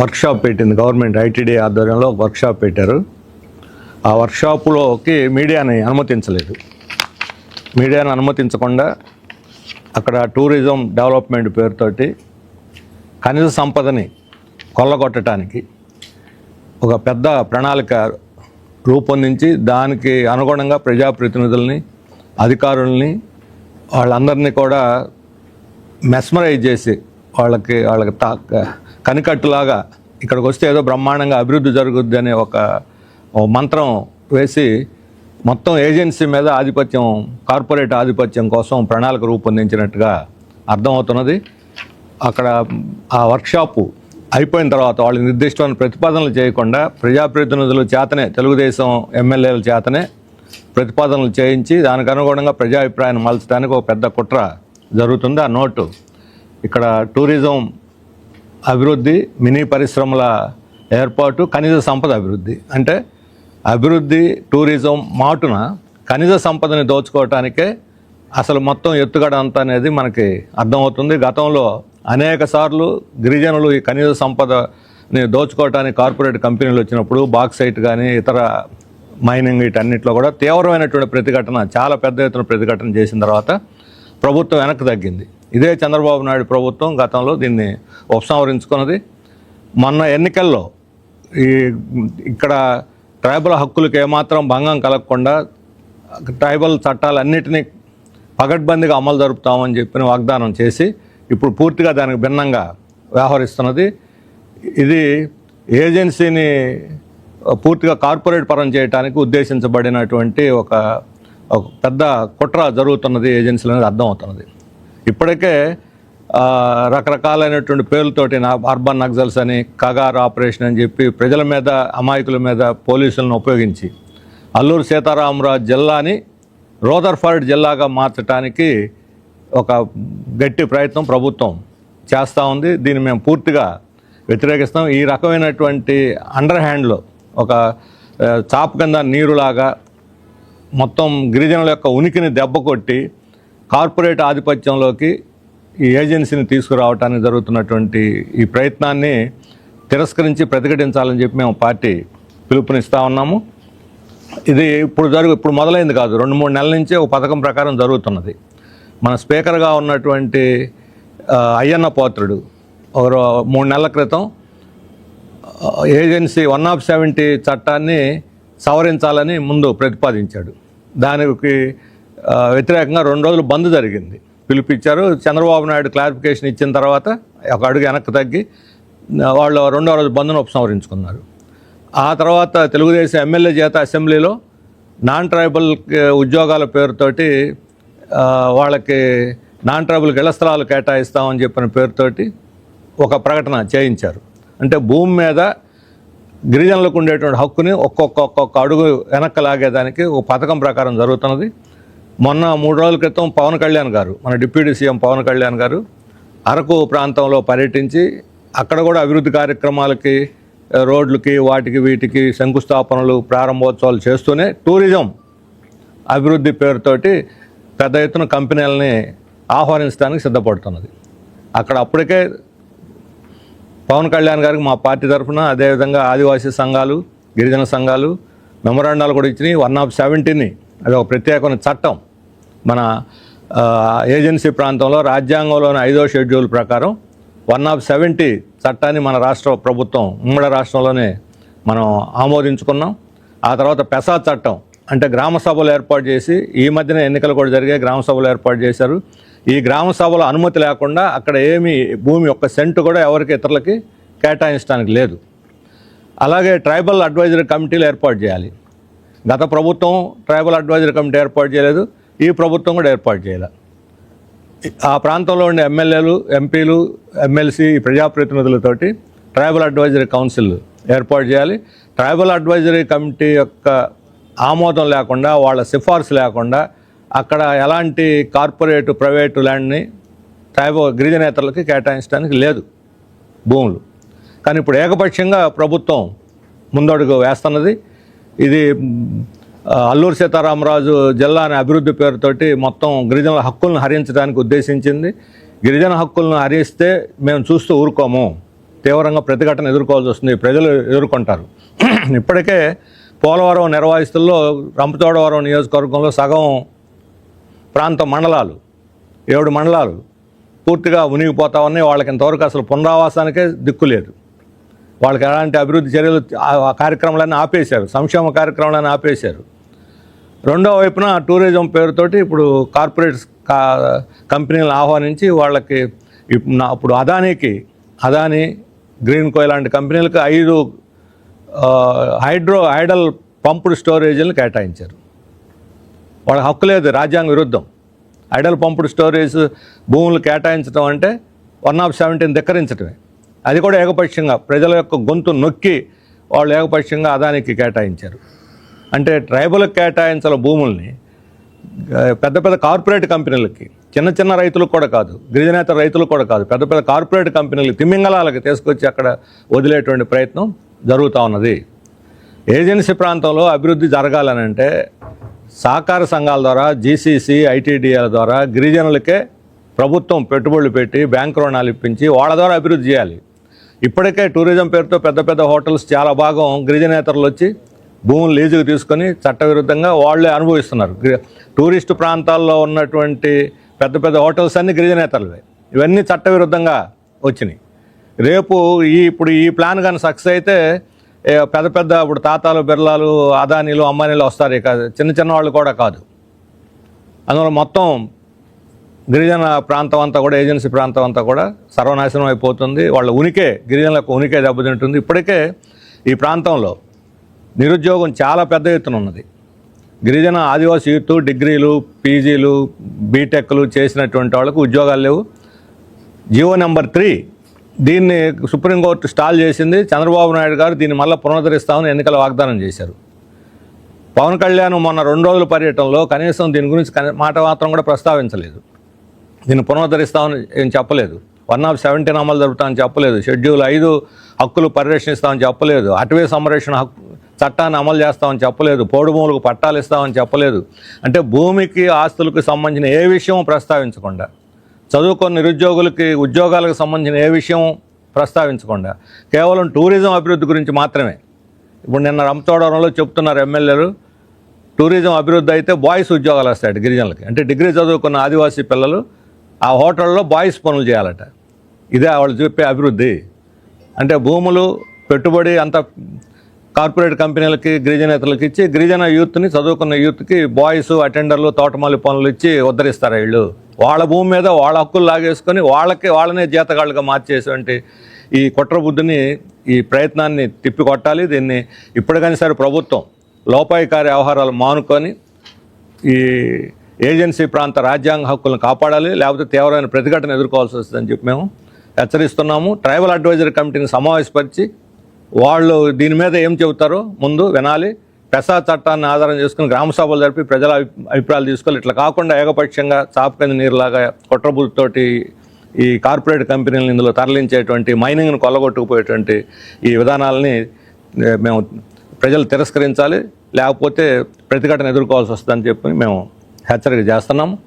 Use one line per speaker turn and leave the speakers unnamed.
Workshop పెట్టింది. Government ITD ఆధ్వర్యంలో ఒక వర్క్షాప్ పెట్టారు. ఆ వర్క్షాప్లోకి మీడియాని అనుమతించలేదు. మీడియాను అనుమతించకుండా అక్కడ టూరిజం డెవలప్మెంట్ పేరుతోటి ఖనిజ సంపదని కొల్లగొట్టడానికి ఒక పెద్ద ప్రణాళిక రూపొందించి దానికి అనుగుణంగా ప్రజాప్రతినిధుల్ని అధికారుల్ని వాళ్ళందరినీ కూడా మెస్మరైజ్ చేసి వాళ్ళకి వాళ్ళకి తా కనికట్టులాగా ఇక్కడికి వస్తే ఏదో బ్రహ్మాండంగా అభివృద్ధి జరుగుద్ది అనే ఒక మంత్రం వేసి మొత్తం ఏజెన్సీ మీద ఆధిపత్యం కార్పొరేట్ ఆధిపత్యం కోసం ప్రణాళిక రూపొందించినట్టుగా అర్థమవుతున్నది. అక్కడ ఆ వర్క్షాపు అయిపోయిన తర్వాత వాళ్ళు నిర్దిష్టమైన ప్రతిపాదనలు చేయకుండా ప్రజాప్రతినిధుల చేతనే తెలుగుదేశం ఎమ్మెల్యేల చేతనే ప్రతిపాదనలు చేయించి దానికి అనుగుణంగా ప్రజాభిప్రాయాన్ని మలచడానికి ఒక పెద్ద కుట్ర జరుగుతుంది. ఆ నోటు ఇక్కడ టూరిజం అభివృద్ధి మినీ పరిశ్రమల ఏర్పాటు ఖనిజ సంపద అభివృద్ధి. అంటే అభివృద్ధి టూరిజం మాటున ఖనిజ సంపదని దోచుకోవటానికే అసలు మొత్తం ఎత్తుగడ అంత అనేది మనకి అర్థమవుతుంది. గతంలో అనేక సార్లు గిరిజనులు ఈ ఖనిజ సంపదని దోచుకోవటానికి కార్పొరేట్ కంపెనీలు వచ్చినప్పుడు బాక్సైట్ కానీ ఇతర మైనింగ్ వీటన్నిటిలో కూడా తీవ్రమైనటువంటి ప్రతిఘటన చాలా పెద్ద ఎత్తున ప్రతిఘటన చేసిన తర్వాత ప్రభుత్వం వెనక్కి తగ్గింది. ఇదే చంద్రబాబు నాయుడు ప్రభుత్వం గతంలో దీన్ని ఉపసంహరించుకున్నది. మొన్న ఎన్నికల్లో ఈ ఇక్కడ ట్రైబల్ హక్కులకు ఏమాత్రం భంగం కలగకుండా ట్రైబల్ చట్టాలన్నిటినీ పగడ్బందీగా అమలు జరుపుతామని చెప్పిన వాగ్దానం చేసి ఇప్పుడు పూర్తిగా దానికి భిన్నంగా వ్యవహరిస్తున్నది. ఇది ఏజెన్సీని పూర్తిగా కార్పొరేట్ పరం చేయడానికి ఉద్దేశించబడినటువంటి ఒక ఒక పెద్ద కుట్ర జరుగుతున్నది ఏజెన్సీలు అనేది అర్థమవుతున్నది. ఇప్పటికే రకరకాలైనటువంటి పేర్లతోటి నా అర్బన్ నక్సల్స్ అని కగార్ ఆపరేషన్ అని చెప్పి ప్రజల మీద అమాయకుల మీద పోలీసులను ఉపయోగించి అల్లూరు సీతారామరాజు జిల్లాని రోదర్ఫర్డ్ జిల్లాగా మార్చడానికి ఒక గట్టి ప్రయత్నం ప్రభుత్వం చేస్తూ ఉంది. దీన్ని మేము పూర్తిగా వ్యతిరేకిస్తాం. ఈ రకమైనటువంటి అండర్ హ్యాండ్లో ఒక చాప కింద నీరులాగా మొత్తం గిరిజనుల యొక్క ఉనికిని దెబ్బ కొట్టి కార్పొరేట్ ఆధిపత్యంలోకి ఈ ఏజెన్సీని తీసుకురావడానికి జరుగుతున్నటువంటి ఈ ప్రయత్నాన్ని తిరస్కరించి ప్రతిఘటించాలని చెప్పి మేము పార్టీ పిలుపునిస్తూ ఉన్నాము. ఇది ఇప్పుడు జరుగు ఇప్పుడు మొదలైంది కాదు. రెండు మూడు నెలల నుంచే ఒక పథకం ప్రకారం జరుగుతున్నది. మన స్పీకర్గా ఉన్నటువంటి అయ్యన్న పోత్రుడు ఒక మూడు నెలల క్రితం ఏజెన్సీ వన్ ఆఫ్ సెవెంటీ చట్టాన్ని సవరించాలని ముందు ప్రతిపాదించాడు. దానికి వ్యతిరేకంగా రెండు రోజులు బంద్ జరిగింది. పిలిపించారు. చంద్రబాబు నాయుడు క్లారిఫికేషన్ ఇచ్చిన తర్వాత ఒక అడుగు వెనక్కి తగ్గి వాళ్ళు రెండో రోజు బంద్ను ఉపసంహరించుకున్నారు. ఆ తర్వాత తెలుగుదేశం ఎమ్మెల్యే చేత అసెంబ్లీలో నాన్ ట్రైబల్ ఉద్యోగాల పేరుతోటి వాళ్ళకి నాన్ ట్రైబల్కి ఇళ్ళ స్థలాలు కేటాయిస్తామని చెప్పిన పేరుతోటి ఒక ప్రకటన చేయించారు. అంటే భూమి మీద గిరిజనులకు ఉండేటువంటి హక్కుని ఒక్కొక్క ఒక్కొక్క అడుగు వెనక్కి లాగేదానికి ఒక పథకం ప్రకారం జరుగుతున్నది. మొన్న మూడు రోజుల క్రితం పవన్ కళ్యాణ్ గారు మన డిప్యూటీ సీఎం పవన్ కళ్యాణ్ గారు అరకు ప్రాంతంలో పర్యటించి అక్కడ కూడా అభివృద్ధి కార్యక్రమాలకి రోడ్లకి వాటికి వీటికి శంకుస్థాపనలు ప్రారంభోత్సవాలు చేస్తూనే టూరిజం అభివృద్ధి పేరుతోటి పెద్ద ఎత్తున కంపెనీలని ఆహ్వానించడానికి సిద్ధపడుతున్నది. అక్కడ అప్పటికే పవన్ కళ్యాణ్ గారికి మా పార్టీ తరఫున అదేవిధంగా ఆదివాసీ సంఘాలు గిరిజన సంఘాలు మెమరాండాలు కూడా ఇచ్చినాయి. వన్ ఆఫ్ సెవెంటీని అది ఒక ప్రత్యేకమైన చట్టం. మన ఏజెన్సీ ప్రాంతంలో రాజ్యాంగంలోని ఐదో షెడ్యూల్ ప్రకారం వన్ ఆఫ్ సెవెంటీ చట్టాన్ని మన రాష్ట్ర ప్రభుత్వం ఉమ్మడి రాష్ట్రంలోనే మనం ఆమోదించుకున్నాం. ఆ తర్వాత పెసా చట్టం అంటే గ్రామ సభలు ఏర్పాటు చేసి ఈ మధ్యన ఎన్నికలు కూడా జరిగాయి గ్రామ సభలు ఏర్పాటు చేశారు. ఈ గ్రామ సభల అనుమతి లేకుండా అక్కడ ఏమి భూమి ఒక్క సెంటు కూడా ఎవరికి ఇతరులకి కేటాయించడానికి లేదు. అలాగే ట్రైబల్ అడ్వైజరీ కమిటీలు ఏర్పాటు చేయాలి. గత ప్రభుత్వం ట్రైబల్ అడ్వైజరీ కమిటీ ఏర్పాటు చేయలేదు. ఈ ప్రభుత్వం కూడా ఏర్పాటు చేయాలి. ఆ ప్రాంతంలో ఉండే ఎమ్మెల్యేలు ఎంపీలు ఎమ్మెల్సీ ప్రజాప్రతినిధులతోటి ట్రైబల్ అడ్వైజరీ కౌన్సిల్ ఏర్పాటు చేయాలి. ట్రైబల్ అడ్వైజరీ కమిటీ యొక్క ఆమోదం లేకుండా వాళ్ళ సిఫార్సు లేకుండా అక్కడ ఎలాంటి కార్పొరేట్ ప్రైవేటు ల్యాండ్ని ట్రైబల్ గిరిజనేతలకి కేటాయించడానికి లేదు భూములు. కానీ ఇప్పుడు ఏకపక్షంగా ప్రభుత్వం ముందడుగు వేస్తున్నది. ఇది అల్లూరు సీతారామరాజు జిల్లా అభివృద్ధి పేరుతోటి మొత్తం గిరిజనుల హక్కులను హరించడానికి ఉద్దేశించింది. గిరిజన హక్కులను హరిస్తే మేము చూస్తూ ఊరుకోము. తీవ్రంగా ప్రతిఘటన ఎదుర్కోవాల్సి వస్తుంది. ప్రజలు ఎదుర్కొంటారు. ఇప్పటికే పోలవరం నిర్వాహిస్తుల్లో రంపచోడవరం నియోజకవర్గంలో సగం ప్రాంత మండలాలు ఏడు మండలాలు పూర్తిగా మునిగిపోతా ఉన్నాయి వాళ్ళకి ఇంతవరకు అసలు పునరావాసానికే దిక్కు లేదు. వాళ్ళకి ఎలాంటి అభివృద్ధి చర్యలు ఆ- ఆ కార్యక్రమాలన్నీ ఆపేశారు. సంక్షేమ కార్యక్రమాలన్నీ ఆపేశారు. రెండో వైపున టూరిజం పేరుతోటి ఇప్పుడు కార్పొరేట్ కా కంపెనీలను ఆహ్వానించి వాళ్ళకి ఇప్- నా- ఇప్పుడు అదానీకి అదానీ గ్రీన్ కో లాంటి కంపెనీలకు ఐదు హైడ్రో హైడల్ పంపుడ్ స్టోరేజీలను కేటాయించారు. వాళ్ళ హక్కు లేదు రాజ్యాంగ విరుద్ధం. ఐడల్ పంపుడ్ స్టోరేజ్ భూములు కేటాయించడం అంటే వన్ ఆఫ్ సెవెంటీన్ ధిక్కరించడమే అది కూడా ఏకపక్షంగా ప్రజల యొక్క గొంతు నొక్కి వాళ్ళు ఏకపక్షంగా అదానికి కేటాయించారు. అంటే ట్రైబల్ కేటాయించాల భూముల్ని పెద్ద పెద్ద కార్పొరేట్ కంపెనీలకి చిన్న చిన్న రైతులకు కూడా కాదు గిరిజనేత రైతులకు కూడా కాదు పెద్ద పెద్ద కార్పొరేట్ కంపెనీలకి తిమ్మింగళాలకి తీసుకొచ్చి అక్కడ వదిలేటువంటి ప్రయత్నం జరుగుతూ ఉన్నది. ఏజెన్సీ ప్రాంతంలో అభివృద్ధి జరగాలని అంటే సహకార సంఘాల ద్వారా జీసీసీ ఐటీడీఎల ద్వారా గిరిజనులకే ప్రభుత్వం పెట్టుబడులు పెట్టి బ్యాంకు రుణాలు ఇప్పించి వాళ్ళ ద్వారా అభివృద్ధి చేయాలి. ఇప్పటికే టూరిజం పేరుతో పెద్ద పెద్ద హోటల్స్ చాలా భాగం గిరిజనేతరులు వచ్చి భూములు లీజుకు తీసుకొని చట్టవిరుద్ధంగా వాళ్ళే అనుభవిస్తున్నారు. టూరిస్ట్ టూరిస్టు ప్రాంతాల్లో ఉన్నటువంటి పెద్ద పెద్ద హోటల్స్ అన్ని గిరిజనేతరులవే ఇవన్నీ చట్టవిరుద్ధంగా వచ్చినాయి. రేపు ఈ ఇప్పుడు ఈ ప్లాన్ కానీ సక్సెస్ అయితే పెద్ద పెద్ద ఇప్పుడు తాతాలు బిర్లాలు అదానీలు అమ్మానీలు వస్తారు. ఇక చిన్న చిన్న వాళ్ళు కూడా కాదు. అందువల్ల మొత్తం గిరిజన ప్రాంతం అంతా కూడా ఏజెన్సీ ప్రాంతం అంతా కూడా సర్వనాశనం అయిపోతుంది. వాళ్ళ ఉనికే గిరిజనులకు ఉనికే దెబ్బతింటుంది. ఇప్పటికే ఈ ప్రాంతంలో నిరుద్యోగం చాలా పెద్ద ఎత్తున ఉన్నది. గిరిజన ఆదివాసీ యూత్ డిగ్రీలు పీజీలు బీటెక్లు చేసినటువంటి వాళ్ళకు ఉద్యోగాలు లేవు. జియో నెంబర్ త్రీ దీన్ని సుప్రీంకోర్టు స్టాల్ చేసింది. చంద్రబాబు నాయుడు గారు దీన్ని మళ్ళీ పునరుద్ధరిస్తామని ఎన్నికల వాగ్దానం చేశారు. పవన్ కళ్యాణ్ మొన్న రెండు రోజుల పర్యటనలో కనీసం దీని గురించి మాట మాత్రం కూడా ప్రస్తావించలేదు. దీన్ని పునరుద్ధరిస్తామని ఏం చెప్పలేదు. వన్ ఆఫ్ సెవెంటీన్ అమలు జరుపుతామని చెప్పలేదు. షెడ్యూల్ ఐదు హక్కులు పరిరక్షిస్తామని చెప్పలేదు. అటవీ సంరక్షణ హక్కు చట్టాన్ని అమలు చేస్తామని చెప్పలేదు పోడుమూలకు పట్టాలు ఇస్తామని చెప్పలేదు. అంటే భూమికి ఆస్తులకు సంబంధించిన ఏ విషయం ప్రస్తావించకుండా చదువుకున్న నిరుద్యోగులకి ఉద్యోగాలకు సంబంధించిన ఏ విషయం ప్రస్తావించకుండా కేవలం టూరిజం అభివృద్ధి గురించి మాత్రమే. ఇప్పుడు నిన్న రంపచోడవరంలో చెప్తున్నారు ఎమ్మెల్యేలు టూరిజం అభివృద్ధి అయితే బాయ్స్ ఉద్యోగాలు వస్తాయి గిరిజనులకి. అంటే డిగ్రీ చదువుకున్న ఆదివాసీ పిల్లలు ఆ హోటల్లో బాయ్స్ పనులు చేయాలట. ఇదే వాళ్ళు చెప్పే అభివృద్ధి. అంటే భూములు పెట్టుబడి అంత కార్పొరేట్ కంపెనీలకి గిరిజనేతలకు ఇచ్చి గిరిజన యూత్ని చదువుకున్న యూత్కి బాయ్స్ అటెండర్లు తోటమాలి పనులు ఇచ్చి ఉద్ధరిస్తారు వీళ్ళు. వాళ్ళ భూమి మీద వాళ్ళ హక్కులు లాగేసుకొని వాళ్ళకి వాళ్ళనే జీతగాళ్ళుగా మార్చేసేటువంటి ఈ కుట్ర బుద్ధిని ఈ ప్రయత్నాన్ని తిప్పికొట్టాలి. దీన్ని ఇప్పటికైనా సరే ప్రభుత్వం లోపాయికారి వ్యవహారాలు మానుకొని ఈ ఏజెన్సీ ప్రాంత రాజ్యాంగ హక్కులను కాపాడాలి. లేకపోతే తీవ్రమైన ప్రతిఘటన ఎదుర్కోవాల్సి వస్తుందని చెప్పి మేము హెచ్చరిస్తున్నాము. ట్రైబల్ అడ్వైజరీ కమిటీని సమావేశపరిచి వాళ్ళు దీని మీద ఏం చెబుతారో? ముందు వినాలి. ప్రసాద్ చట్టాన్ని ఆధారం చేసుకుని గ్రామ సభలు జరిపి ప్రజల అభిప్రాయాలు తీసుకోవాలి. ఇట్లా కాకుండా ఏకపక్షంగా చాపకంది నీరులాగా కుట్రబుద్ధితోటి ఈ కార్పొరేట్ కంపెనీలను ఇందులో తరలించేటువంటి మైనింగ్ను కొల్లగొట్టుకుపోయేటువంటి ఈ విధానాలని మేము ప్రజలు తిరస్కరించాలి. లేకపోతే ప్రతిఘటన ఎదుర్కోవాల్సి వస్తుందని చెప్పి మేము హెచ్చరిక చేస్తున్నాము.